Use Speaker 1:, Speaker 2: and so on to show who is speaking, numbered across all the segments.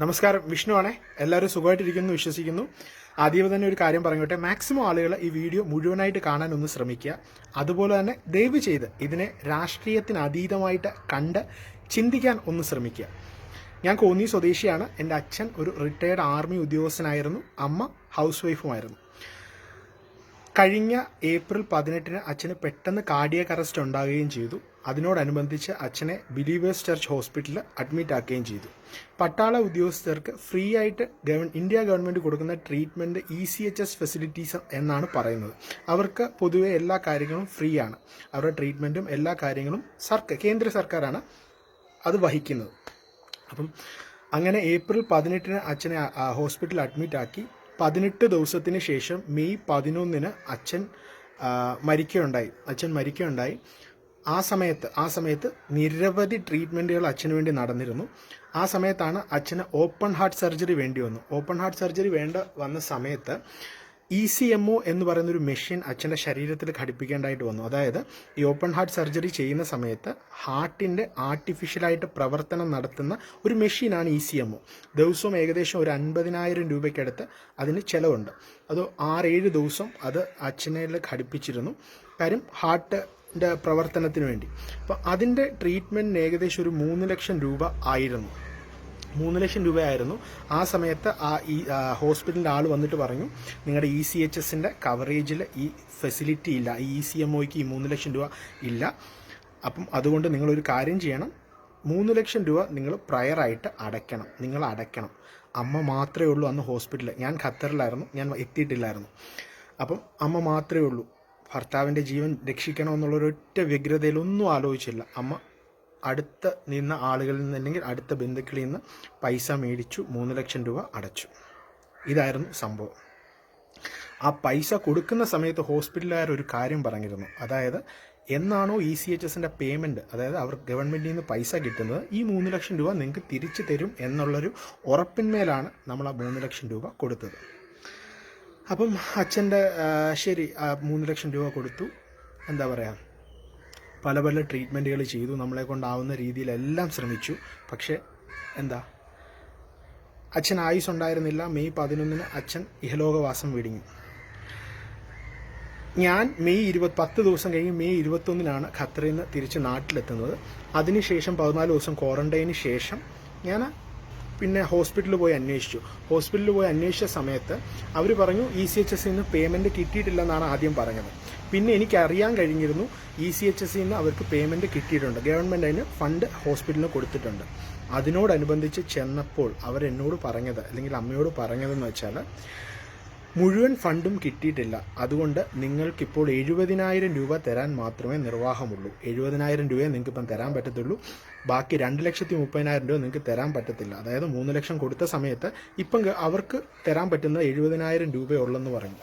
Speaker 1: നമസ്കാരം. വിഷ്ണു ആണേ എല്ലാവരും സുഖമായിട്ടിരിക്കുന്നു വിശ്വസിക്കുന്നു. ആദ്യമേ തന്നെ ഒരു കാര്യം പറഞ്ഞോട്ടെ. മാക്സിമം ആളുകൾ ഈ വീഡിയോ മുഴുവനായിട്ട് കാണാൻ ഒന്ന് ശ്രമിക്കുക. അതുപോലെ തന്നെ ദയവ് ചെയ്ത് ഇതിനെ രാഷ്ട്രീയത്തിന് അതീതമായിട്ട് കണ്ട് ചിന്തിക്കാൻ ഒന്ന് ശ്രമിക്കുക. ഞാൻ കോന്നി സ്വദേശിയാണ്. എന്റെ അച്ഛൻ ഒരു റിട്ടയർഡ് ആർമി ഉദ്യോഗസ്ഥനായിരുന്നു. അമ്മ ഹൗസ് വൈഫുമായിരുന്നു കഴിഞ്ഞ ഏപ്രിൽ പതിനെട്ടിന് അച്ഛന് പെട്ടെന്ന് കാർഡിയക് അറസ്റ്റ് ഉണ്ടാകുകയും ചെയ്തു. അതിനോടനുബന്ധിച്ച് അച്ഛനെ ബിലീവേഴ്സ് ചർച്ച് ഹോസ്പിറ്റലിൽ അഡ്മിറ്റ് ആക്കുകയും ചെയ്തു. പട്ടാള ഉദ്യോഗസ്ഥർക്ക് ഫ്രീ ആയിട്ട് ഗവൺ ഇന്ത്യ ഗവൺമെന്റ് കൊടുക്കുന്ന treatment E C H S facilities എന്നാണ് പറയുന്നത്. അവർക്ക് പൊതുവെ എല്ലാ കാര്യങ്ങളും ഫ്രീ ആണ്. അവരുടെ ട്രീറ്റ്മെന്റും എല്ലാ കാര്യങ്ങളും സർക്കാർ കേന്ദ്ര സർക്കാരാണ് അത് വഹിക്കുന്നത്. അപ്പം അങ്ങനെ ഏപ്രിൽ പതിനെട്ടിന് അച്ഛനെ ഹോസ്പിറ്റലിൽ അഡ്മിറ്റ് ആക്കി പതിനെട്ട് ദിവസത്തിന് ശേഷം മെയ് പതിനൊന്നിന് അച്ഛൻ മരിക്കുകയുണ്ടായി. അച്ഛൻ മരിക്കുകയുണ്ടായി. ആ സമയത്ത് ആ സമയത്ത് നിരവധി ട്രീറ്റ്മെന്റുകൾ അച്ഛന് വേണ്ടി നടന്നിരുന്നു. ആ സമയത്താണ് അച്ഛന് ഓപ്പൺ ഹാർട്ട് സർജറി വേണ്ടി വന്നു. ഓപ്പൺ ഹാർട്ട് സർജറി വേണ്ട വന്ന സമയത്ത് ഇ സി എം ഒ എന്ന് പറയുന്ന ഒരു മെഷീൻ അച്ഛന്റെ ശരീരത്തിൽ ഘടിപ്പിക്കേണ്ടതായിട്ട് വന്നു. അതായത് ഈ ഓപ്പൺ ഹാർട്ട് സർജറി ചെയ്യുന്ന സമയത്ത് ഹാർട്ടിന്റെ ആർട്ടിഫിഷ്യലായിട്ട് പ്രവർത്തനം നടത്തുന്ന ഒരു മെഷീനാണ് ഇ സി എം ഒ. ദിവസവും ഏകദേശം ഒരു അൻപതിനായിരം രൂപയ്ക്കടുത്ത് അതിന് ചിലവുണ്ട്. അത് ആറേഴ് ദിവസം അത് അച്ഛനെ ഘടിപ്പിച്ചിരുന്നു. കാര്യം ഹാർട്ട് പ്രവർത്തനത്തിന് വേണ്ടി. അപ്പോൾ അതിന്റെ ട്രീറ്റ്മെന്റിന് ഏകദേശം ഒരു മൂന്ന് ലക്ഷം രൂപ ആയിരുന്നു. മൂന്ന് ലക്ഷം രൂപയായിരുന്നു. ആ സമയത്ത് ആ ഈ ഹോസ്പിറ്റലിന്റെ ആൾ വന്നിട്ട് പറഞ്ഞു നിങ്ങളുടെ ഇ സി എച്ച് എസിന്റെ കവറേജിൽ ഈ ഫെസിലിറ്റി ഇല്ല ഈ ഇ സി എം ഒയ്ക്ക് ഈ മൂന്ന് ലക്ഷം രൂപ ഇല്ല. അപ്പം അതുകൊണ്ട് നിങ്ങളൊരു കാര്യം ചെയ്യണം. മൂന്ന് ലക്ഷം രൂപ നിങ്ങൾ പ്രയറായിട്ട് അടയ്ക്കണം നിങ്ങൾ അടയ്ക്കണം. അമ്മ മാത്രമേ ഉള്ളൂ അന്ന് ഹോസ്പിറ്റലിൽ ഞാൻ ഖത്തറിലായിരുന്നു ഞാൻ എത്തിയിട്ടില്ലായിരുന്നു. അപ്പം അമ്മ മാത്രമേ ഉള്ളൂ. ഭർത്താവിന്റെ ജീവൻ രക്ഷിക്കണമെന്നുള്ളൊരൊറ്റ വ്യഗ്രതയിലൊന്നും ആലോചിച്ചില്ല. അമ്മ അടുത്ത് നിന്ന ആളുകളിൽ നിന്ന് അല്ലെങ്കിൽ അടുത്ത ബന്ധുക്കളിൽ നിന്ന് പൈസ മേടിച്ചു മൂന്ന് ലക്ഷം രൂപ അടച്ചു. ഇതായിരുന്നു സംഭവം. ആ പൈസ കൊടുക്കുന്ന സമയത്ത് ഹോസ്പിറ്റലുകാർ ഒരു കാര്യം പറഞ്ഞിരുന്നു. അതായത് എന്നാണോ ഇ സി എച്ച് എസിന്റെ പേയ്മെന്റ് അതായത് അവർ ഗവൺമെന്റിൽ നിന്ന് പൈസ കിട്ടുന്നത് ഈ മൂന്ന് ലക്ഷം രൂപ നിങ്ങൾക്ക് തിരിച്ചു തരും എന്നുള്ളൊരു ഉറപ്പിന്മേലാണ് നമ്മൾ ആ മൂന്ന് ലക്ഷം രൂപ കൊടുത്തത്. അപ്പം അച്ഛന്റെ ശരി ആ മൂന്ന് ലക്ഷം രൂപ കൊടുത്തു. എന്താ പറയുക പല പല ട്രീറ്റ്മെന്റുകൾ ചെയ്തു. നമ്മളെ കൊണ്ടാവുന്ന രീതിയിലെല്ലാം ശ്രമിച്ചു. പക്ഷേ എന്താ? അച്ഛൻ ആയുസ് ഉണ്ടായിരുന്നില്ല. മെയ് പതിനൊന്നിന് അച്ഛൻ ഇഹലോകവാസം വെടിഞ്ഞു ഞാൻ മെയ് ഇരുപത് പത്ത് ദിവസം കഴിഞ്ഞ് മെയ് ഇരുപത്തൊന്നിനാണ് ഖത്തറിൽ നിന്ന് തിരിച്ച് നാട്ടിലെത്തുന്നത്. അതിനുശേഷം പതിനാല് ദിവസം ക്വാറന്റൈന് ശേഷം ഞാൻ പിന്നെ ഹോസ്പിറ്റലിൽ പോയി അന്വേഷിച്ചു. ഹോസ്പിറ്റലിൽ പോയി അന്വേഷിച്ച സമയത്ത് അവർ പറഞ്ഞു ഇ സി എച്ച് എസിൽ നിന്ന് പേയ്മെന്റ് കിട്ടിയിട്ടില്ലെന്നാണ് ആദ്യം പറഞ്ഞത്. പിന്നെ എനിക്ക് അറിയാൻ കഴിഞ്ഞിരുന്നു ഇ സി എച്ച് എസിൽ നിന്ന് അവർക്ക് പേയ്മെന്റ് കിട്ടിയിട്ടുണ്ട്. ഗവൺമെന്റ് അതിന് ഫണ്ട് ഹോസ്പിറ്റലിന് കൊടുത്തിട്ടുണ്ട്. അതിനോടനുബന്ധിച്ച് ചെന്നപ്പോൾ അവരെന്നോട് പറഞ്ഞത് അല്ലെങ്കിൽ അമ്മയോട് പറഞ്ഞതെന്ന് വെച്ചാൽ മുഴുവൻ ഫണ്ടും കിട്ടിയിട്ടില്ല. അതുകൊണ്ട് നിങ്ങൾക്കിപ്പോൾ എഴുപതിനായിരം രൂപ തരാൻ മാത്രമേ നിർവാഹമുള്ളൂ. എഴുപതിനായിരം രൂപയെ നിങ്ങൾക്ക് ഇപ്പം തരാൻ പറ്റത്തുള്ളൂ. ബാക്കി രണ്ട് ലക്ഷത്തി മുപ്പതിനായിരം രൂപ നിങ്ങൾക്ക് തരാൻ പറ്റത്തില്ല. അതായത് മൂന്ന് ലക്ഷം കൊടുത്ത സമയത്ത് ഇപ്പം അവർക്ക് തരാൻ പറ്റുന്നത് എഴുപതിനായിരം രൂപയുള്ളെന്ന് പറഞ്ഞു.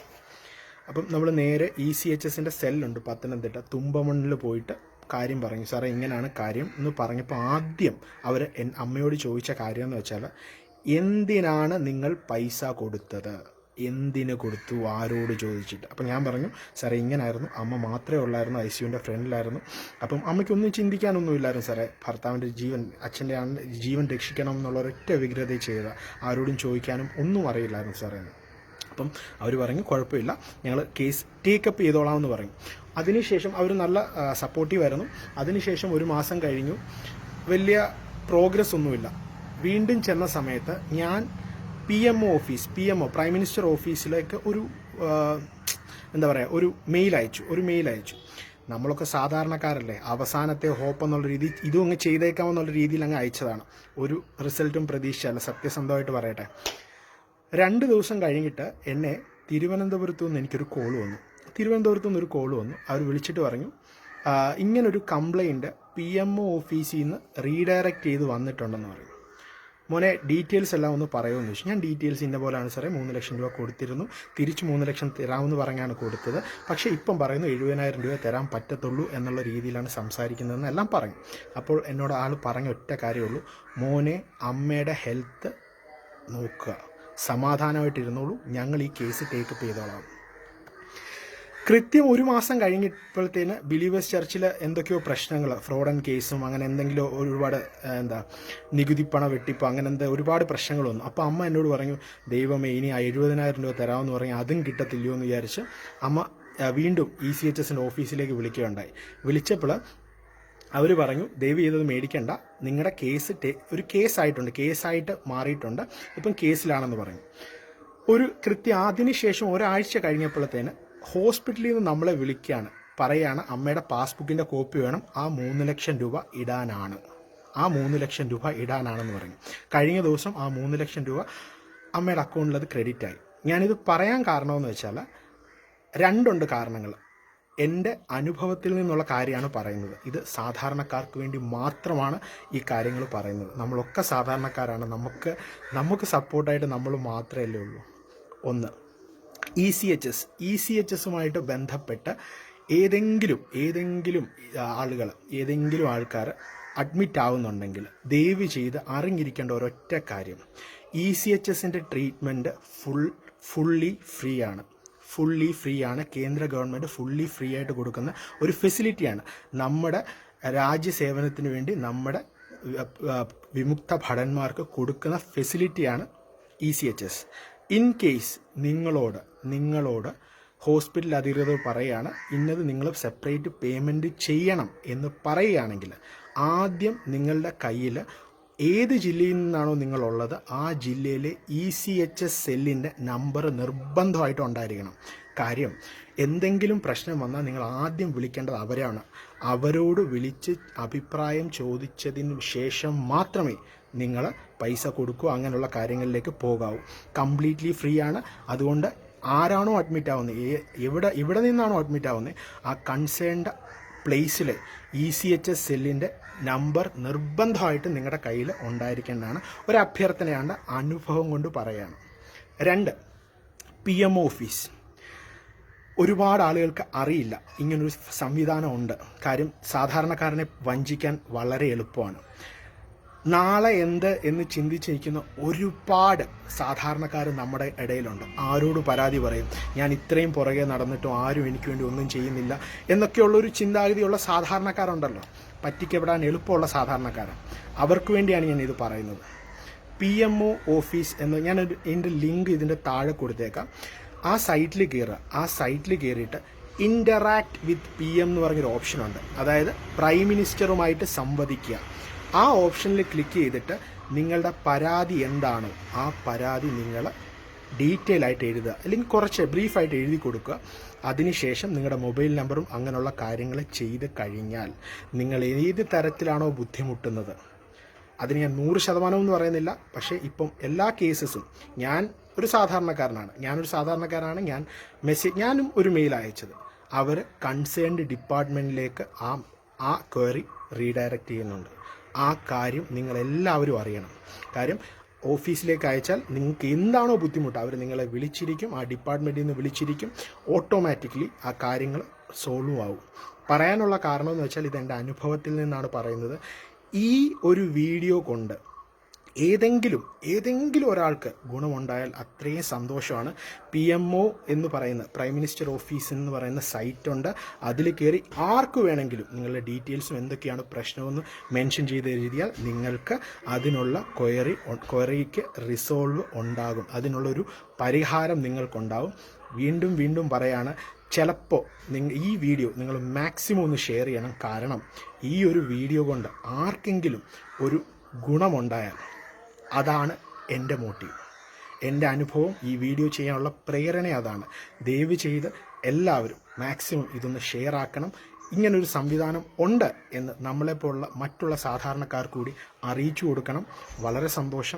Speaker 1: അപ്പം നമ്മൾ നേരെ ഇ സി എച്ച് എസിന്റെ സെല്ലുണ്ട് പത്തനംതിട്ട. തുമ്പമണ്ണിൽ പോയിട്ട് കാര്യം പറഞ്ഞു. സാറേ ഇങ്ങനെയാണ് കാര്യം. എന്ന് പറഞ്ഞപ്പോൾ ആദ്യം അവർ എൻ അമ്മയോട് ചോദിച്ച കാര്യം എന്ന് വെച്ചാൽ എന്തിനാണ് നിങ്ങൾ പൈസ കൊടുത്തത്? എന്തിന് കൊടുത്തു? ആരോട് ചോദിച്ചിട്ട്? അപ്പം ഞാൻ പറഞ്ഞു സാറേ ഇങ്ങനായിരുന്നു. അമ്മ മാത്രമേ ഉള്ളായിരുന്നു. ഐ സിയുവിന്റെ ഫ്രണ്ടിലായിരുന്നു. അപ്പം അമ്മയ്ക്കൊന്നും ചിന്തിക്കാനൊന്നുമില്ലായിരുന്നു സാറേ. ഭർത്താവിന്റെ ജീവൻ അച്ഛന്റെ ജീവൻ രക്ഷിക്കണം എന്നുള്ള ഒരൊറ്റ വിഗ്രഹത ചെയ്ത. ആരോടും ചോദിക്കാനും ഒന്നും അറിയില്ലായിരുന്നു സാറേ അപ്പം അവർ പറഞ്ഞു കുഴപ്പമില്ല. ഞങ്ങൾ കേസ് ടേക്കപ്പ് ചെയ്തോളാം എന്ന് പറഞ്ഞു. അതിനുശേഷം അവർ നല്ല സപ്പോർട്ടീവായിരുന്നു അതിനുശേഷം ഒരു മാസം കഴിഞ്ഞു. വലിയ പ്രോഗ്രസ് ഒന്നുമില്ല. വീണ്ടും ചെന്ന സമയത്ത് ഞാൻ P M O office P M O prime minister ഓഫീസിലേക്ക് ഒരു എന്താ പറയുക ഒരു മെയിൽ അയച്ചു ഒരു മെയിൽ അയച്ചു. നമ്മളൊക്കെ സാധാരണക്കാരല്ലേ. അവസാനത്തെ ഹോപ്പ് എന്നുള്ള രീതി ഇതും അങ്ങ് ചെയ്തേക്കാമെന്നുള്ള രീതിയിൽ അങ്ങ് അയച്ചതാണ്. ഒരു റിസൾട്ടും പ്രതീക്ഷയല്ല. സത്യസന്ധമായിട്ട് പറയട്ടെ. രണ്ട് ദിവസം കഴിഞ്ഞിട്ട് എന്നെ തിരുവനന്തപുരത്തു നിന്ന് എനിക്കൊരു കോൾ വന്നു. തിരുവനന്തപുരത്തു നിന്ന് ഒരു കോൾ വന്നു. അവർ വിളിച്ചിട്ട് പറഞ്ഞു "ആ, ഇങ്ങനൊരു കംപ്ലൈന്റ് പി എം ഒ ഓഫീസിൽ നിന്ന് റീഡയറക്റ്റ് ചെയ്ത് വന്നിട്ടുണ്ടെന്ന് പറയും മോനെ ഡീറ്റെയിൽസ് എല്ലാം ഒന്ന് പറയുമെന്ന് ചോദിച്ചു. ഞാൻ ഡീറ്റെയിൽസ് ഇന്ന പോലെയാണ് സാറേ മൂന്ന് ലക്ഷം രൂപ കൊടുത്തിരുന്നു. തിരിച്ച് മൂന്ന് ലക്ഷം തരാമെന്ന് പറഞ്ഞാണ് കൊടുത്തത്. പക്ഷേ ഇപ്പം പറയുന്നു എഴുപതിനായിരം രൂപ തരാൻ പറ്റത്തുള്ളൂ എന്നുള്ള രീതിയിലാണ് സംസാരിക്കുന്നതെന്ന് എല്ലാം പറഞ്ഞു. അപ്പോൾ എന്നോട് ആൾ പറഞ്ഞ ഒറ്റ കാര്യമുള്ളൂ മോനെ അമ്മയുടെ ഹെൽത്ത് നോക്കുക. സമാധാനമായിട്ടിരുന്നോളൂ. ഞങ്ങൾ ഈ കേസ് ടേക്കപ്പ് ചെയ്തോളാം. കൃത്യം ഒരു മാസം കഴിഞ്ഞപ്പോഴത്തേന് ബിലീവേഴ്സ് ചർച്ചിൽ എന്തൊക്കെയോ പ്രശ്നങ്ങൾ ഫ്രോഡ് ആൻഡ് കേസും അങ്ങനെ എന്തെങ്കിലും ഒരുപാട് എന്താ നികുതി പണ വെട്ടിപ്പ് അങ്ങനെ എന്താ ഒരുപാട് പ്രശ്നങ്ങൾ വന്നു. അപ്പോൾ അമ്മ എന്നോട് പറഞ്ഞു ദൈവമേ ഇനി ആ എഴുപതിനായിരം രൂപ തരാമെന്ന് പറഞ്ഞാൽ അതും കിട്ടത്തില്ലയോ എന്ന് വിചാരിച്ച് അമ്മ വീണ്ടും ഇ സി എച്ച് എസിന്റെ ഓഫീസിലേക്ക് വിളിക്കുകയുണ്ടായി. വിളിച്ചപ്പോൾ അവർ പറഞ്ഞു ദയവ് ചെയ്തത് മേടിക്കണ്ട. നിങ്ങളുടെ കേസ് ഒരു കേസായിട്ടുണ്ട് കേസായിട്ട് മാറിയിട്ടുണ്ട്. ഇപ്പം കേസിലാണെന്ന് പറഞ്ഞു. ഒരു കൃത്യം അതിനുശേഷം ഒരാഴ്ച കഴിഞ്ഞപ്പോഴത്തേന് ഹോസ്പിറ്റലിൽ നിന്ന് നമ്മളെ വിളിക്കുകയാണ് പറയാണ് അമ്മയുടെ പാസ്ബുക്കിന്റെ കോപ്പി വേണം. ആ മൂന്ന് ലക്ഷം രൂപ ഇടാനാണ്. ആ മൂന്ന് ലക്ഷം രൂപ ഇടാനാണെന്ന് പറഞ്ഞു. കഴിഞ്ഞ ദിവസം ആ മൂന്ന് ലക്ഷം രൂപ അമ്മയുടെ അക്കൗണ്ടിൽ അത് ക്രെഡിറ്റ് ആയി. ഞാനിത് പറയാൻ കാരണമെന്ന് വെച്ചാൽ രണ്ടുണ്ട് കാരണങ്ങൾ എന്റെ അനുഭവത്തിൽ നിന്നുള്ള കാര്യമാണ് പറയുന്നത്. ഇത് സാധാരണക്കാർക്ക് വേണ്ടി മാത്രമാണ് ഈ കാര്യങ്ങൾ പറയുന്നത്. നമ്മളൊക്കെ സാധാരണക്കാരാണ്. നമുക്ക് നമുക്ക് സപ്പോർട്ടായിട്ട് നമ്മൾ മാത്രമല്ലേ ഉള്ളൂ. ഒന്ന് E C H S E C H എസുമായിട്ട് ബന്ധപ്പെട്ട് ഏതെങ്കിലും ഏതെങ്കിലും ആളുകൾ ഏതെങ്കിലും ആൾക്കാർ അഡ്മിറ്റ് ആവുന്നുണ്ടെങ്കിൽ ദയവ് ചെയ്ത് അറിഞ്ഞിരിക്കേണ്ട ഒരൊറ്റ കാര്യം. ഇ സി എച്ച് എസിന്റെ ട്രീറ്റ്മെന്റ് ഫുൾ ഫുള്ളി ഫ്രീ ആണ്. ഫുള്ളി ഫ്രീ ആണ്. കേന്ദ്ര ഗവൺമെന്റ് ഫുള്ളി ഫ്രീ ആയിട്ട് കൊടുക്കുന്ന ഒരു ഫെസിലിറ്റിയാണ് നമ്മുടെ രാജ്യസേവനത്തിന് വേണ്ടി നമ്മുടെ വിമുക്ത ഭടന്മാർക്ക് കൊടുക്കുന്ന ഫെസിലിറ്റിയാണ് E C H S in case നിങ്ങളോട് നിങ്ങളോട് ഹോസ്പിറ്റൽ അധികൃതർ പറയുകയാണ് ഇന്നത് നിങ്ങൾ സെപ്പറേറ്റ് പേയ്മെന്റ് ചെയ്യണം എന്ന് പറയുകയാണെങ്കിൽ ആദ്യം നിങ്ങളുടെ കയ്യിൽ ഏത് ജില്ലയിൽ നിന്നാണോ നിങ്ങളുള്ളത് ആ ജില്ലയിലെ ഇ സി എച്ച് എസ് സെല്ലിന്റെ നമ്പർ നിർബന്ധമായിട്ടും ഉണ്ടായിരിക്കണം. കാര്യം എന്തെങ്കിലും പ്രശ്നം വന്നാൽ നിങ്ങൾ ആദ്യം വിളിക്കേണ്ടത് അവരാണ്. അവരോട് വിളിച്ച് അഭിപ്രായം ചോദിച്ചതിന് ശേഷം മാത്രമേ നിങ്ങൾ പൈസ കൊടുക്കുക അങ്ങനെയുള്ള കാര്യങ്ങളിലേക്ക് പോകാവൂ. കംപ്ലീറ്റ്ലി ഫ്രീ ആണ് അതുകൊണ്ട് ആരാണോ അഡ്മിറ്റ് ആവുന്നത് എവിടെ ഇവിടെ നിന്നാണോ അഡ്മിറ്റ് ആവുന്നത് ആ കൺസേൺഡ് പ്ലേസിലെ ഇ സി എച്ച് എസ് സെല്ലിന്റെ നമ്പർ നിർബന്ധമായിട്ട് നിങ്ങളുടെ കയ്യിൽ ഉണ്ടായിരിക്കേണ്ടതാണ്. ഒരു അഭ്യർത്ഥനയാണ് അനുഭവം കൊണ്ട് പറയുകയാണ് രണ്ട് പി എം ഓഫീസ് ഒരുപാട് ആളുകൾക്ക് അറിയില്ല. ഇങ്ങനൊരു സംവിധാനമുണ്ട് കാര്യം സാധാരണക്കാരനെ വഞ്ചിക്കാൻ വളരെ എളുപ്പമാണ്. നാളെ എന്ത് എന്ന് ചിന്തിച്ചിരിക്കുന്ന ഒരുപാട് സാധാരണക്കാർ നമ്മുടെ ഇടയിലുണ്ട്. ആരോട് പരാതി പറയും ഞാൻ ഇത്രയും പുറകെ നടന്നിട്ടും ആരും എനിക്ക് വേണ്ടി ഒന്നും ചെയ്യുന്നില്ല എന്നൊക്കെയുള്ളൊരു ചിന്താഗതിയുള്ള സാധാരണക്കാരുണ്ടല്ലോ. പറ്റിക്കപ്പെടാൻ എളുപ്പമുള്ള സാധാരണക്കാരൻ അവർക്ക് വേണ്ടിയാണ് ഞാൻ ഇത് പറയുന്നത്. പി എം ഒ ഓഫീസ് എന്ന് ഞാൻ ഇതിന്റെ ലിങ്ക് ഇതിന്റെ താഴെ കൊടുത്തേക്കാം. ആ സൈറ്റിൽ കയറുക. ആ സൈറ്റിൽ കയറിയിട്ട് ഇന്ററാക്ട് വിത്ത് പി എം എന്ന് പറഞ്ഞൊരു ഓപ്ഷനുണ്ട്. അതായത് പ്രൈം മിനിസ്റ്ററുമായിട്ട് സംവദിക്കുക. ആ ഓപ്ഷനിൽ ക്ലിക്ക് ചെയ്തിട്ട് നിങ്ങളുടെ പരാതി എന്താണോ ആ പരാതി നിങ്ങൾ ഡീറ്റെയിൽ ആയിട്ട് എഴുതുക. അല്ലെങ്കിൽ കുറച്ച് ബ്രീഫായിട്ട് എഴുതി കൊടുക്കുക. അതിനുശേഷം നിങ്ങളുടെ മൊബൈൽ നമ്പറും അങ്ങനെയുള്ള കാര്യങ്ങൾ ചെയ്ത് കഴിഞ്ഞാൽ നിങ്ങൾ ഏത് തരത്തിലാണോ ബുദ്ധിമുട്ടുന്നത്. അതിന് ഞാൻ നൂറ് ശതമാനം എന്ന് പറയുന്നില്ല. പക്ഷേ ഇപ്പം എല്ലാ കേസസും ഞാൻ ഒരു സാധാരണക്കാരനാണ്. ഞാനൊരു സാധാരണക്കാരനാണ്. ഞാൻ മെസ്സേജ് ഞാനും ഒരു മെയിൽ അയച്ചത്. അവർ കൺസേൺഡ് ഡിപ്പാർട്ട്മെന്റിലേക്ക് ആ ആ ക്വയറി റീഡയറക്റ്റ് ചെയ്യുന്നുണ്ട്. ആ കാര്യം നിങ്ങളെല്ലാവരും അറിയണം. കാര്യം ഓഫീസിലേക്ക് അയച്ചാൽ നിങ്ങൾക്ക് എന്താണോ ബുദ്ധിമുട്ട് അവർ നിങ്ങളെ വിളിച്ചിരിക്കും ആ ഡിപ്പാർട്ട്മെന്റിൽ നിന്ന് വിളിച്ചിരിക്കും ഓട്ടോമാറ്റിക്കലി ആ കാര്യങ്ങൾ സോൾവ് ആവും. പറയാനുള്ള കാരണം എന്ന് വെച്ചാൽ ഇത് എന്റെ അനുഭവത്തിൽ നിന്നാണ് പറയുന്നത്. ഈ ഒരു വീഡിയോ കൊണ്ട് ഏതെങ്കിലും ഏതെങ്കിലും ഒരാൾക്ക് ഗുണമുണ്ടായാൽ അത്രയും സന്തോഷമാണ്. പി എം ഒ എന്ന് പറയുന്ന പ്രൈം മിനിസ്റ്റർ ഓഫീസ് എന്ന് പറയുന്ന സൈറ്റുണ്ട് അതിൽ കയറി ആർക്ക് വേണമെങ്കിലും നിങ്ങളുടെ ഡീറ്റെയിൽസും എന്തൊക്കെയാണ് പ്രശ്നമെന്ന് മെൻഷൻ ചെയ്ത് എഴുതിയാൽ നിങ്ങൾക്ക് അതിനുള്ള ക്വയറി ക്വയറിക്ക് റിസോൾവ് ഉണ്ടാകും. അതിനുള്ളൊരു പരിഹാരം നിങ്ങൾക്കുണ്ടാകും വീണ്ടും വീണ്ടും പറയാണ് ചിലപ്പോൾ നിങ്ങൾ ഈ വീഡിയോ നിങ്ങൾ മാക്സിമം ഒന്ന് ഷെയർ ചെയ്യണം. കാരണം ഈ ഒരു വീഡിയോ കൊണ്ട് ആർക്കെങ്കിലും ഒരു ഗുണമുണ്ടായാൽ അതാണ് എന്റെ മോട്ടീവ്. എന്റെ അനുഭവം ഈ വീഡിയോ ചെയ്യാനുള്ള പ്രേരണ അതാണ്. ദയവ് ചെയ്ത് എല്ലാവരും മാക്സിമം ഇതൊന്ന് ഷെയർ ആക്കണം. ഇങ്ങനൊരു സംവിധാനം ഉണ്ട് എന്ന് നമ്മളെപ്പോലുള്ള മറ്റുള്ള സാധാരണക്കാർ കൂടി അറിയിച്ചു കൊടുക്കണം. വളരെ സന്തോഷം.